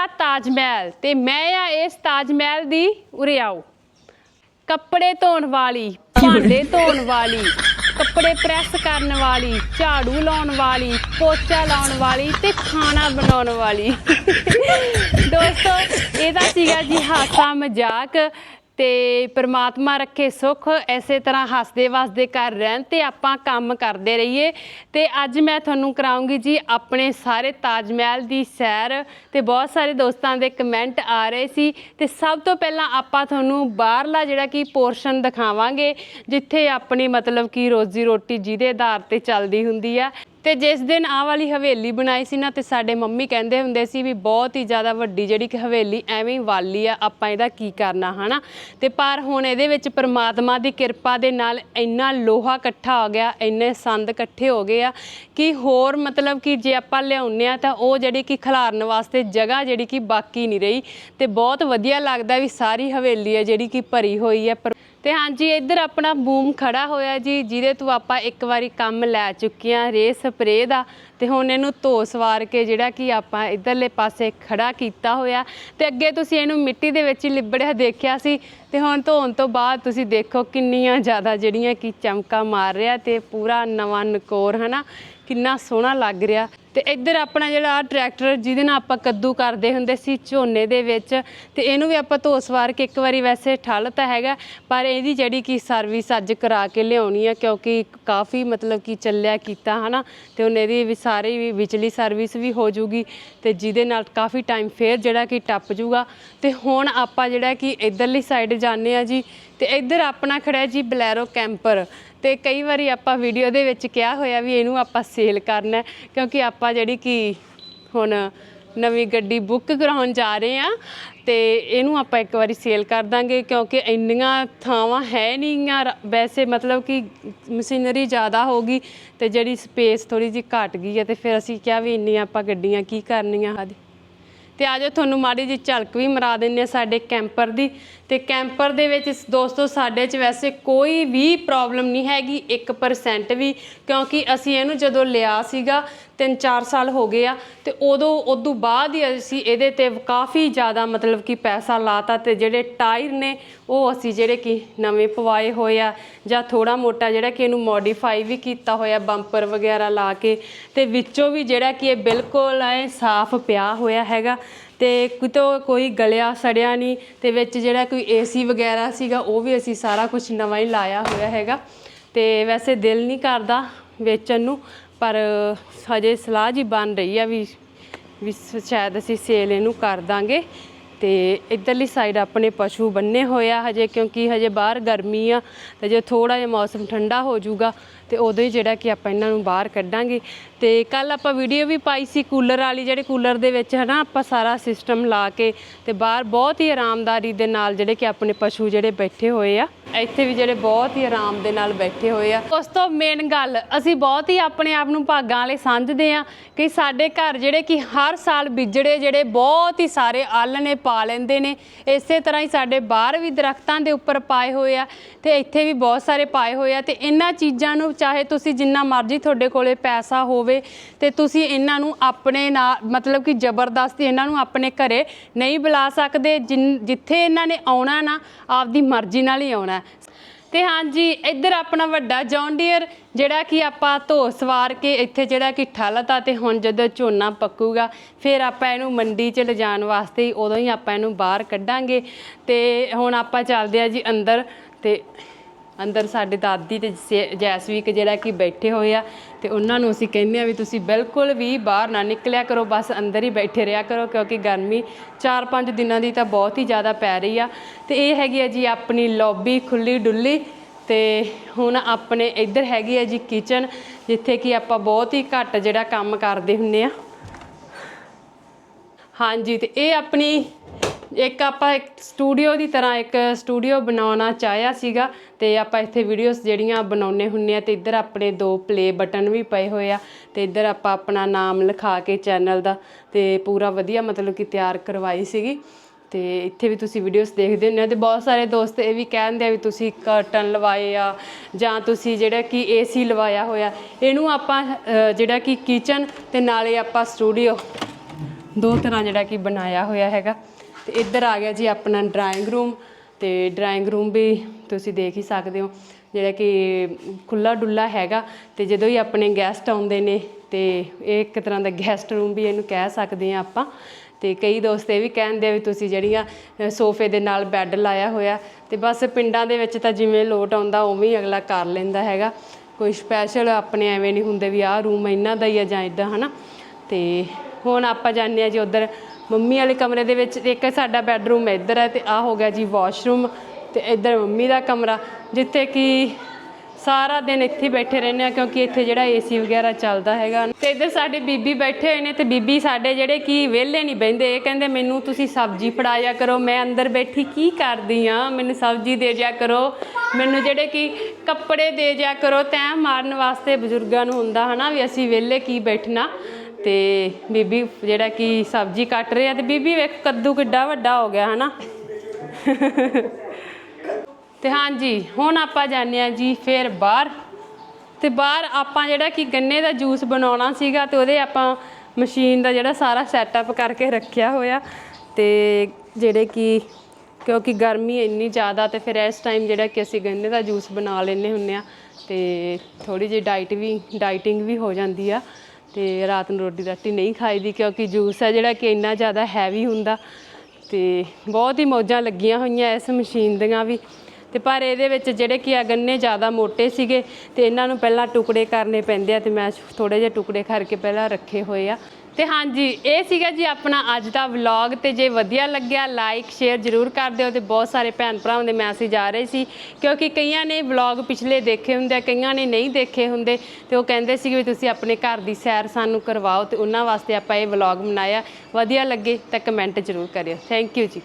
ਆ ਤਾਜ ਮਹਿਲ ਤੇ ਮੈਂ ਆ ਇਸ ਤਾਜ ਮਹਿਲ ਦੀ ਉਰੇ ਆਓ ਕੱਪੜੇ ਧੋਣ ਵਾਲੀ, ਭਾਂਡੇ ਧੋਣ ਵਾਲੀ, ਕੱਪੜੇ ਪ੍ਰੈਸ ਕਰਨ ਵਾਲੀ, ਝਾੜੂ ਲਾਉਣ ਵਾਲੀ, ਪੋਚਾ ਲਾਉਣ ਵਾਲੀ ਤੇ ਖਾਣਾ ਬਣਾਉਣ ਵਾਲੀ। ਦੋਸਤੋ ਇਹ ਤਾਂ ਸੀਗਾ ਜੀ ਹਾਸਾ ਮਜ਼ਾਕ। ਤੇ ਪ੍ਰਮਾਤਮਾ ਰੱਖੇ ਸੁੱਖ, ਐਸੇ ਤਰ੍ਹਾਂ ਹੱਸਦੇ ਵਸਦੇ ਘਰ ਰਹਿਣ ਤੇ ਆਪਾਂ ਕੰਮ ਕਰਦੇ ਰਹੀਏ। ਤੇ ਅੱਜ ਮੈਂ ਤੁਹਾਨੂੰ ਕਰਾਉਂਗੀ ਜੀ ਆਪਣੇ ਸਾਰੇ ਤਾਜ ਮਹਿਲ ਦੀ ਸੈਰ ਤੇ ਬਹੁਤ ਸਾਰੇ ਦੋਸਤਾਂ ਦੇ ਕਮੈਂਟ ਆ ਰਹੇ ਸੀ। ਤੇ ਸਭ ਤੋਂ ਪਹਿਲਾਂ ਆਪਾਂ ਤੁਹਾਨੂੰ ਬਾਹਰਲਾ ਜਿਹੜਾ ਕਿ ਪੋਰਸ਼ਨ ਦਿਖਾਵਾਂਗੇ, ਜਿੱਥੇ ਆਪਣੀ ਮਤਲਬ ਕਿ ਰੋਜ਼ੀ ਰੋਟੀ ਜਿਹਦੇ ਆਧਾਰ ਤੇ ਚੱਲਦੀ ਹੁੰਦੀ ਆ। ਤੇ ਜਿਸ ਦਿਨ ਆਹ ਵਾਲੀ ਹਵੇਲੀ ਬਣਾਈ ਸੀ ਨਾ, ਤੇ ਸਾਡੇ ਮੰਮੀ ਕਹਿੰਦੇ ਹੁੰਦੇ ਸੀ ਵੀ ਬਹੁਤ ਹੀ ਜ਼ਿਆਦਾ ਵੱਡੀ ਜਿਹੜੀ ਕਿ ਹਵੇਲੀ ਐਵੇਂ ਹੀ ਵਾਲੀ ਆ, ਆਪਾਂ ਇਹਦਾ ਕੀ ਕਰਨਾ, ਹਨਾ? ਤੇ ਪਰ ਹੁਣ ਇਹਦੇ ਵਿੱਚ ਪ੍ਰਮਾਤਮਾ ਦੀ ਕਿਰਪਾ ਦੇ ਨਾਲ ਇੰਨਾ ਲੋਹਾ ਇਕੱਠਾ ਹੋ ਗਿਆ, ਇੰਨੇ ਸੰਦ ਇਕੱਠੇ ਹੋ ਗਏ ਆ, ਕਿ ਹੋਰ ਮਤਲਬ ਕਿ ਜੇ ਆਪਾਂ ਲਿਆਉਂਦੇ ਆ ਤਾਂ ਉਹ ਜਿਹੜੀ ਕਿ ਖਿਲਾਰਨ ਵਾਸਤੇ ਜਗ੍ਹਾ ਜਿਹੜੀ ਕਿ ਬਾਕੀ ਨਹੀਂ ਰਹੀ, ਤੇ ਬਹੁਤ ਵਧੀਆ ਲੱਗਦਾ ਵੀ ਸਾਰੀ ਹਵੇਲੀ ਹੈ ਜਿਹੜੀ ਕਿ ਭਰੀ ਹੋਈ ਹੈ ਪਰ ਤੇ ਹਾਂਜੀ, ਇੱਧਰ ਆਪਣਾ ਬੂਮ ਖੜਾ ਹੋਇਆ ਜੀ, ਜਿਹਦੇ ਤੋਂ ਆਪਾਂ ਇੱਕ ਵਾਰੀ ਕੰਮ ਲੈ ਚੁੱਕੇ ਹਾਂ ਰੇ ਸਪਰੇ ਦਾ। ਤੇ ਹੁਣ ਇਹਨੂੰ ਧੋ ਸਵਾਰ ਕੇ ਜਿਹੜਾ ਕਿ ਆਪਾਂ ਇੱਧਰਲੇ ਪਾਸੇ ਖੜਾ ਕੀਤਾ ਹੋਇਆ। ਤੇ ਅੱਗੇ ਤੁਸੀਂ ਇਹਨੂੰ ਮਿੱਟੀ ਦੇ ਵਿੱਚ ਹੀ ਲਿਬੜਿਆ ਦੇਖਿਆ ਸੀ। ਤੇ ਹੁਣ ਧੋਣ ਤੋਂ ਬਾਅਦ ਤੁਸੀਂ ਦੇਖੋ ਕਿੰਨੀਆਂ ਜ਼ਿਆਦਾ ਜਿਹੜੀਆਂ ਕਿ ਚਮਕਾ ਮਾਰ ਰਿਹਾ ਤੇ ਪੂਰਾ ਨਵਾਂ ਨਕੋਰ, ਹਨਾ? ਕਿੰਨਾ ਸੋਹਣਾ ਲੱਗ ਰਿਹਾ। ਤੇ ਇੱਧਰ ਆਪਣਾ ਜਿਹੜਾ ਆਹ ਟਰੈਕਟਰ ਜਿਹਦੇ ਨਾਲ ਆਪਾਂ ਕੱਦੂ ਕਰਦੇ ਹੁੰਦੇ ਸੀ ਝੋਨੇ ਦੇ ਵਿੱਚ, ਤੇ ਇਹਨੂੰ ਵੀ ਆਪਾਂ ਧੋ ਸਵਾਰ ਕੇ ਇੱਕ ਵਾਰੀ ਵੈਸੇ ਠੱਲ ਤਾਂ ਹੈਗਾ, ਪਰ ਇਹਦੀ ਜਿਹੜੀ ਕਿ ਸਰਵਿਸ ਅੱਜ ਕਰਾ ਕੇ ਲਿਆਉਣੀ ਆ, ਕਿਉਂਕਿ ਕਾਫੀ ਮਤਲਬ ਕਿ ਚੱਲਿਆ ਕੀਤਾ, ਹਨਾ? ਤੇ ਹੁਣ ਇਹਦੀ ਵੀ ਸਾਰੀ ਵੀ ਵਿਚਲੀ ਸਰਵਿਸ ਵੀ ਹੋ ਜੂਗੀ, ਤੇ ਜਿਹਦੇ ਨਾਲ ਕਾਫੀ ਟਾਈਮ ਫੇਰ ਜਿਹੜਾ ਕਿ ਟੱਪ ਜੂਗਾ। ਤੇ ਹੁਣ ਆਪਾਂ ਜਿਹੜਾ ਕਿ ਇਧਰਲੀ ਸਾਈਡ ਜਾਂਦੇ ਆ ਜੀ, ਤੇ ਇੱਧਰ ਆਪਣਾ ਖੜਾ ਜੀ ਬਲੈਰੋ ਕੈਂਪਰ। ਤੇ ਕਈ ਵਾਰੀ ਆਪਾਂ ਵੀਡੀਓ ਦੇ ਵਿੱਚ ਕਿਹਾ ਹੋਇਆ ਵੀ ਇਹਨੂੰ ਆਪਾਂ ਸੇਲ ਕਰਨਾ ਕਿਉਂਕਿ ਆਪਾਂ ਜਿਹੜੀ ਕਿ ਹੁਣ ਨਵੀਂ ਗੱਡੀ ਬੁੱਕ ਕਰਾਉਣ ਜਾ ਰਹੇ ਆ ਤੇ ਇਹਨੂੰ ਆਪਾਂ ਇੱਕ ਵਾਰੀ ਸੇਲ ਕਰ ਦਾਂਗੇ, ਕਿਉਂਕਿ ਇੰਨੀਆਂ ਥਾਵਾਂ ਹੈ ਨਹੀਂਆਂ ਵੈਸੇ ਮਤਲਬ ਕਿ ਮਸ਼ੀਨਰੀ ਜ਼ਿਆਦਾ ਹੋ ਗਈ, ਤੇ ਜਿਹੜੀ ਸਪੇਸ ਥੋੜੀ ਜਿਹੀ ਘਟ ਗਈ ਹੈ, ਤੇ ਫਿਰ ਅਸੀਂ ਕਿਹਾ ਵੀ ਇੰਨੀਆਂ ਆਪਾਂ ਗੱਡੀਆਂ ਕੀ ਕਰਨੀਆਂ ਆਦੇ ਤੇ ਆਜੋ ਤੁਹਾਨੂੰ ਮਾੜੀ ਜਿਹੀ ਝਲਕ ਵੀ ਮਰਾ ਦਿੰਨੇ ਆ ਸਾਡੇ ਕੈਂਪਰ ਦੀ। ਤੇ ਕੈਂਪਰ ਦੇ ਵਿੱਚ ਦੋਸਤੋ, ਸਾਡੇ 'ਚ ਵੈਸੇ ਕੋਈ ਵੀ ਪ੍ਰੋਬਲਮ ਨਹੀਂ ਹੈਗੀ 1% ਵੀ, ਕਿਉਂਕਿ ਅਸੀਂ ਇਹਨੂੰ ਜਦੋਂ ਲਿਆ ਸੀਗਾ 3-4 ਸਾਲ ਹੋ ਗਏ ਆ ਤੇ ਉਦੋਂ ਉਦੋਂ ਬਾਅਦ ਹੀ ਅਸੀਂ ਇਹਦੇ ਤੇ ਕਾਫੀ ਜ਼ਿਆਦਾ ਮਤਲਬ ਕਿ ਪੈਸਾ ਲਾਤਾ ਤੇ ਜਿਹੜੇ ਟਾਇਰ ਨੇ, ਉਹ ਅਸੀਂ ਜਿਹੜੇ ਕਿ ਨਵੇਂ ਪਵਾਏ ਹੋਏ ਆ ਜਾਂ ਥੋੜਾ ਮੋਟਾ ਜਿਹੜਾ ਕਿ ਇਹਨੂੰ ਮੋਡੀਫਾਈ ਵੀ ਕੀਤਾ ਹੋਇਆ ਬੰਪਰ ਵਗੈਰਾ ਲਾ ਕੇ ਤੇ ਵਿੱਚੋਂ ਵੀ ਜਿਹੜਾ ਕਿ ਇਹ ਬਿਲਕੁਲ ਐ ਸਾਫ਼ ਪਿਆ ਹੋਇਆ ਹੈਗਾ ਤੇ ਕਿਤੋਂ ਕੋਈ ਗਲਿਆ ਸੜਿਆ ਨਹੀਂ ਤੇ ਵਿੱਚ ਜਿਹੜਾ ਕੋਈ ਏਸੀ ਵਗੈਰਾ ਸੀਗਾ, ਉਹ ਵੀ ਅਸੀਂ ਸਾਰਾ ਕੁਝ ਨਵਾਂ ਹੀ ਲਾਇਆ ਹੋਇਆ ਹੈਗਾ ਤੇ ਵੈਸੇ ਦਿਲ ਨਹੀਂ ਕਰਦਾ ਵੇਚਣ ਨੂੰ। ਪਰ ਹਜੇ ਸਲਾਹ ਜੀ ਬਣ ਰਹੀ ਆ ਵੀ ਵੀ ਸ- ਸ਼ਾਇਦ ਅਸੀਂ ਸੇਲ ਇਹਨੂੰ ਕਰ ਦਾਂਗੇ। ਤੇ ਇਧਰਲੀ ਸਾਈਡ ਆਪਣੇ ਪਸ਼ੂ ਬੰਨੇ ਹੋਏ ਆ ਹਜੇ ਕਿਉਂਕਿ ਹਜੇ ਬਾਹਰ ਗਰਮੀ ਆ, ਤੇ ਜੇ ਥੋੜਾ ਜਿਹਾ ਮੌਸਮ ਠੰਡਾ ਹੋ ਜਾਊਗਾ ਤੇ ਉਦੋਂ ਹੀ ਜਿਹੜਾ ਕਿ ਆਪਾਂ ਇਹਨਾਂ ਨੂੰ ਬਾਹਰ ਕੱਢਾਂਗੇ। ਤੇ ਕੱਲ ਆਪਾਂ ਵੀਡੀਓ ਵੀ ਪਾਈ ਸੀ ਕੂਲਰ ਵਾਲੀ, ਜਿਹੜੇ ਕੂਲਰ ਦੇ ਵਿੱਚ ਹਨਾ ਆਪਾਂ ਸਾਰਾ ਸਿਸਟਮ ਲਾ ਕੇ ਤੇ ਬਾਹਰ ਬਹੁਤ ਹੀ ਆਰਾਮਦਾਰੀ ਦੇ ਨਾਲ ਜਿਹੜੇ ਕਿ ਆਪਣੇ ਪਸ਼ੂ ਜਿਹੜੇ ਬੈਠੇ ਹੋਏ ਆ, ਇੱਥੇ ਵੀ ਜਿਹੜੇ ਬਹੁਤ ਹੀ ਆਰਾਮ ਦੇ ਨਾਲ ਬੈਠੇ ਹੋਏ ਆ। ਉਸ ਤੋਂ ਮੇਨ ਗੱਲ, ਅਸੀਂ ਬਹੁਤ ਹੀ ਆਪਣੇ ਆਪ ਨੂੰ ਭਾਗਾਂ ਵਾਲੇ ਸਮਝਦੇ ਆ ਕਿ ਸਾਡੇ ਘਰ ਜਿਹੜੇ ਕਿ ਹਰ ਸਾਲ ਬਿਜੜੇ ਜਿਹੜੇ ਬਹੁਤ ਹੀ ਸਾਰੇ ਆਲਣੇ ਪਾ ਲੈਂਦੇ ਨੇ। ਇਸੇ ਤਰ੍ਹਾਂ ਹੀ ਸਾਡੇ ਬਾਹਰ ਵੀ ਦਰਖਤਾਂ ਦੇ ਉੱਪਰ ਪਾਏ ਹੋਏ ਆ ਤੇ ਇੱਥੇ ਵੀ ਬਹੁਤ ਸਾਰੇ ਪਾਏ ਹੋਏ ਆ ਤੇ ਇਹਨਾਂ ਚੀਜ਼ਾਂ ਨੂੰ ਚਾਹੇ ਤੁਸੀਂ ਜਿੰਨਾ ਮਰਜ਼ੀ ਤੁਹਾਡੇ ਕੋਲੇ ਪੈਸਾ ਹੋਵੇ ਤੇ ਤੁਸੀਂ ਇਹਨਾਂ ਨੂੰ ਆਪਣੇ ਨਾਲ, ਮਤਲਬ ਕਿ ਜ਼ਬਰਦਸਤੀ ਇਹਨਾਂ ਨੂੰ ਆਪਣੇ ਘਰੇ ਨਹੀਂ ਬੁਲਾ ਸਕਦੇ, ਜਿਨ- ਜਿੱਥੇ ਇਹਨਾਂ ਨੇ ਆਉਣਾ ਨਾ, ਆਪਦੀ ਮਰਜ਼ੀ ਨਾਲ ਹੀ ਆਉਣਾ ਹੈ। ਤੇ ਹਾਂਜੀ, ਇੱਧਰ ਆਪਣਾ ਵੱਡਾ ਜੌਨ ਡੀਅਰ ਜਿਹੜਾ ਕਿ ਆਪਾਂ ਧੋ ਸਵਾਰ ਕੇ ਇੱਥੇ ਜਿਹੜਾ ਕਿ ਠਲਤਾ ਤੇ ਹੁਣ ਜਦੋਂ ਝੋਨਾ ਪੱਕੂਗਾ, ਫਿਰ ਆਪਾਂ ਇਹਨੂੰ ਮੰਡੀ 'ਚ ਲਿਜਾਣ ਵਾਸਤੇ ਹੀ ਉਦੋਂ ਹੀ ਆਪਾਂ ਇਹਨੂੰ ਬਾਹਰ ਕੱਢਾਂਗੇ ਤੇ ਹੁਣ ਆਪਾਂ ਚੱਲਦੇ ਆ ਜੀ ਅੰਦਰ ਤੇ ਅੰਦਰ ਸਾਡੇ ਦਾਦੀ ਤੇ ਜੈ- ਜੈਸਵੀਕ ਜਿਹੜਾ ਕਿ ਬੈਠੇ ਹੋਏ ਆ ਤੇ ਉਹਨਾਂ ਨੂੰ ਅਸੀਂ ਕਹਿੰਦੇ ਆ ਵੀ ਤੁਸੀਂ ਬਿਲਕੁਲ ਵੀ ਬਾਹਰ ਨਾ ਨਿਕਲਿਆ ਕਰੋ, ਬਸ ਅੰਦਰ ਹੀ ਬੈਠੇ ਰਿਹਾ ਕਰੋ ਕਿਉਂਕਿ ਗਰਮੀ 4-5 ਦਿਨਾਂ ਦੀ ਤਾਂ ਬਹੁਤ ਹੀ ਜ਼ਿਆਦਾ ਪੈ ਰਹੀ ਆ। ਤੇ ਇਹ ਹੈਗੀ ਆ ਜੀ ਆਪਣੀ ਲੌਬੀ ਖੁੱਲੀ ਡੁੱਲੀ ਤੇ ਹੁਣ ਆਪਣੇ ਇੱਧਰ ਹੈਗੀ ਆ ਜੀ ਕਿਚਨ ਜਿੱਥੇ ਕਿ ਆਪਾਂ ਬਹੁਤ ਹੀ ਘੱਟ ਜਿਹੜਾ ਕੰਮ ਕਰਦੇ ਹੁੰਨੇ ਆ। ਹਾਂਜੀ, ਤੇ ਇਹ ਆਪਣੀ ਇੱਕ ਆਪਾਂ ਇੱਕ ਸਟੂਡੀਓ ਦੀ ਤਰ੍ਹਾਂ ਇੱਕ ਸਟੂਡੀਓ ਬਣਾਉਣਾ ਚਾਹਿਆ ਸੀਗਾ ਤੇ ਆਪਾਂ ਇੱਥੇ ਵੀਡੀਓਜ਼ ਜਿਹੜੀਆਂ ਬਣਾਉਨੇ ਹੁੰਨੇ ਆ ਤੇ ਇੱਧਰ ਆਪਣੇ ਦੋ ਪਲੇ ਬਟਨ ਵੀ ਪਏ ਹੋਏ ਆ ਤੇ ਇੱਧਰ ਆਪਾਂ ਆਪਣਾ ਨਾਮ ਲਿਖਾ ਕੇ ਚੈਨਲ ਦਾ ਤੇ ਪੂਰਾ ਵਧੀਆ ਮਤਲਬ ਕਿ ਤਿਆਰ ਕਰਵਾਈ ਸੀਗੀ ਤੇ ਇੱਥੇ ਵੀ ਤੁਸੀਂ ਵੀਡੀਓਜ਼ ਦੇਖਦੇ ਹੁੰਦੇ ਹੋ ਤੇ ਬਹੁਤ ਸਾਰੇ ਦੋਸਤ ਇਹ ਵੀ ਕਹਿੰਦੇ ਆ ਵੀ ਤੁਸੀਂ ਕਰਟਨ ਲਵਾਏ ਆ ਜਾਂ ਤੁਸੀਂ ਜਿਹੜਾ ਕਿ ਏਸੀ ਲਵਾਇਆ ਹੋਇਆ, ਇਹਨੂੰ ਆਪਾਂ ਜਿਹੜਾ ਕਿ ਕਿਚਨ ਤੇ ਨਾਲੇ ਆਪਾਂ ਸਟੂਡੀਓ ਦੋ ਤਰ੍ਹਾਂ ਜਿਹੜਾ ਕਿ ਬਣਾਇਆ ਹੋਇਆ ਹੈਗਾ। ਤੇ ਇੱਧਰ ਆ ਗਿਆ ਜੀ ਆਪਣਾ ਡਰਾਇੰਗ ਰੂਮ ਤੇ ਡਰਾਇੰਗ ਰੂਮ ਵੀ ਤੁਸੀਂ ਦੇਖ ਹੀ ਸਕਦੇ ਹੋ, ਜਿਹੜਾ ਕਿ ਖੁੱਲਾ ਡੁੱਲਾ ਹੈਗਾ ਤੇ ਜਦੋਂ ਹੀ ਆਪਣੇ ਗੈਸਟ ਆਉਂਦੇ ਨੇ ਤੇ ਇਹ ਇੱਕ ਤਰ੍ਹਾਂ ਦਾ ਗੈਸਟ ਰੂਮ ਵੀ ਇਹਨੂੰ ਕਹਿ ਸਕਦੇ ਆ ਆਪਾਂ ਤੇ ਕਈ ਦੋਸਤ ਇਹ ਵੀ ਕਹਿੰਦੇ ਆ ਵੀ ਤੁਸੀਂ ਜਿਹੜੀਆਂ ਸੋਫੇ ਦੇ ਨਾਲ ਬੈੱਡ ਲਾਇਆ ਹੋਇਆ ਤੇ ਬਸ ਪਿੰਡਾਂ ਦੇ ਵਿੱਚ ਤਾਂ ਜਿਵੇਂ ਲੋਟ ਆਉਂਦਾ ਉਵੇਂ ਹੀ ਅਗਲਾ ਕਰ ਲੈਂਦਾ ਹੈਗਾ। ਕੋਈ ਸਪੈਸ਼ਲ ਆਪਣੇ ਐਵੇਂ ਨਹੀਂ ਹੁੰਦੇ ਵੀ ਆਹ ਰੂਮ ਇਹਨਾਂ ਦਾ ਹੀ ਆ ਜਾਂ ਇਦਾਂ ਹਨਾ? ਤੇ ਹੁਣ ਆਪਾਂ ਜਾਂਦੇ ਆ ਜੀ ਉਧਰ ਮੰਮੀ ਵਾਲੇ ਕਮਰੇ ਦੇ ਵਿੱਚ ਇੱਕ ਸਾਡਾ ਬੈੱਡਰੂਮ ਇੱਧਰ ਹੈ ਤੇ ਆ ਹੋ ਗਿਆ ਜੀ ਵਾਸ਼ਰੂਮ ਤੇ ਇੱਧਰ ਮੰਮੀ ਦਾ ਕਮਰਾ, ਜਿੱਥੇ ਕਿ ਸਾਰਾ ਦਿਨ ਇੱਥੇ ਬੈਠੇ ਰਹਿੰਦੇ ਆ ਕਿਉਂਕਿ ਇੱਥੇ ਜਿਹੜਾ ਏਸੀ ਵਗੈਰਾ ਚੱਲਦਾ ਹੈਗਾ। ਤੇ ਇੱਧਰ ਸਾਡੇ ਬੀਬੀ ਬੈਠੇ ਹੋਏ ਨੇ ਤੇ ਬੀਬੀ ਸਾਡੇ ਜਿਹੜੇ ਕਿ ਵਿਹਲੇ ਨਹੀਂ ਬਹਿੰਦੇ, ਇਹ ਕਹਿੰਦੇ ਮੈਨੂੰ ਤੁਸੀਂ ਸਬਜ਼ੀ ਫੜਾਇਆ ਕਰੋ, ਮੈਂ ਅੰਦਰ ਬੈਠੀ ਕੀ ਕਰਦੀ ਆ ਮੈਨੂੰ ਸਬਜ਼ੀ ਦੇ ਜਿਆ ਕਰੋ, ਮੈਨੂੰ ਜਿਹੜੇ ਕਿ ਕੱਪੜੇ ਦੇ ਜਿਆ ਕਰੋ ਤੈਂ ਮਾਰਨ ਵਾਸਤੇ ਬਜ਼ੁਰਗਾਂ ਨੂੰ ਹੁੰਦਾ ਹਨਾ ਵੀ ਅਸੀਂ ਵਿਹਲੇ ਕੀ ਬੈਠਣਾ। ਤੇ ਬੀਬੀ ਜਿਹੜਾ ਕਿ ਸਬਜ਼ੀ ਕੱਟ ਰਹੇ ਆ ਤੇ ਬੀਬੀ ਵੇਖ ਕੱਦੂ ਕਿੱਡਾ ਵੱਡਾ ਹੋ ਗਿਆ, ਹਨਾ? ਤੇ ਹਾਂਜੀ, ਹੁਣ ਆਪਾਂ ਜਾਂਦੇ ਆ ਜੀ ਫੇਰ ਬਾਹਰ। ਤੇ ਬਾਹਰ ਆਪਾਂ ਜਿਹੜਾ ਕਿ ਗੰਨੇ ਦਾ ਜੂਸ ਬਣਾਉਣਾ ਸੀਗਾ ਤੇ ਉਹਦੇ ਆਪਾਂ ਮਸ਼ੀਨ ਦਾ ਜਿਹੜਾ ਸਾਰਾ ਸੈਟਅਪ ਕਰਕੇ ਰੱਖਿਆ ਹੋਇਆ। ਤੇ ਜਿਹੜੇ ਕਿ, ਕਿਉਂਕਿ ਗਰਮੀ ਇੰਨੀ ਜ਼ਿਆਦਾ ਤੇ ਫਿਰ ਇਸ ਟਾਈਮ ਜਿਹੜਾ ਕਿ ਅਸੀਂ ਗੰਨੇ ਦਾ ਜੂਸ ਬਣਾ ਲੈਂਦੇ ਹੁੰਨੇ ਆ ਤੇ ਥੋੜੀ ਜਿਹੀ ਡਾਈਟ ਵੀ ਡਾਈਟਿੰਗ ਵੀ ਹੋ ਜਾਂਦੀ ਆ। ਤੇ ਰਾਤ ਨੂੰ ਰੋਟੀ ਰਾਟੀ ਨਹੀਂ ਖਾਈਦੀ ਕਿਉਂਕਿ ਜੂਸ ਹੈ ਜਿਹੜਾ ਕਿ ਇੰਨਾ ਜ਼ਿਆਦਾ ਹੈਵੀ ਹੁੰਦਾ। ਤੇ ਬਹੁਤ ਹੀ ਮੌਜਾਂ ਲੱਗੀਆਂ ਹੋਈਆਂ ਇਸ ਮਸ਼ੀਨ ਦੀਆਂ ਵੀ। ਤੇ ਪਰ ਇਹਦੇ ਵਿੱਚ ਜਿਹੜੇ ਕਿ ਆ ਗੰਨੇ ਜ਼ਿਆਦਾ ਮੋਟੇ ਸੀਗੇ ਤੇ ਇਹਨਾਂ ਨੂੰ ਪਹਿਲਾਂ ਟੁਕੜੇ ਕਰਨੇ ਪੈਂਦੇ ਆ ਤੇ ਮੈਂ ਥੋੜੇ ਜਿਹੇ ਟੁਕੜੇ ਕਰਕੇ ਪਹਿਲਾਂ ਰੱਖੇ ਹੋਏ ਆ। ਤੇ ਹਾਂਜੀ, ਇਹ ਸੀਗਾ ਜੀ ਆਪਣਾ ਅੱਜ ਦਾ ਵਲੌਗ ਤੇ ਜੇ ਵਧੀਆ ਲੱਗਿਆ ਲਾਈਕ ਸ਼ੇਅਰ ਜ਼ਰੂਰ ਕਰ ਦਿਓ ਤੇ ਬਹੁਤ ਸਾਰੇ ਭੈਣ ਭਰਾਵਾਂ ਦੇ ਮੈਸੇਜ ਆ ਰਹੇ ਸੀ ਕਿਉਂਕਿ ਕਈਆਂ ਨੇ ਵਲੌਗ ਪਿਛਲੇ ਦੇਖੇ ਹੁੰਦੇ ਆ, ਕਈਆਂ ਨੇ ਨਹੀਂ ਦੇਖੇ ਹੁੰਦੇ ਤੇ ਉਹ ਕਹਿੰਦੇ ਸੀ ਵੀ ਤੁਸੀਂ ਆਪਣੇ ਘਰ ਦੀ ਸੈਰ ਸਾਨੂੰ ਕਰਵਾਓ ਤੇ ਉਹਨਾਂ ਵਾਸਤੇ ਆਪਾਂ ਇਹ ਵਲੌਗ ਬਣਾਇਆ। ਵਧੀਆ ਲੱਗੇ ਤਾਂ ਕਮੈਂਟ ਜ਼ਰੂਰ ਕਰਿਓ। ਥੈਂਕ ਯੂ ਜੀ।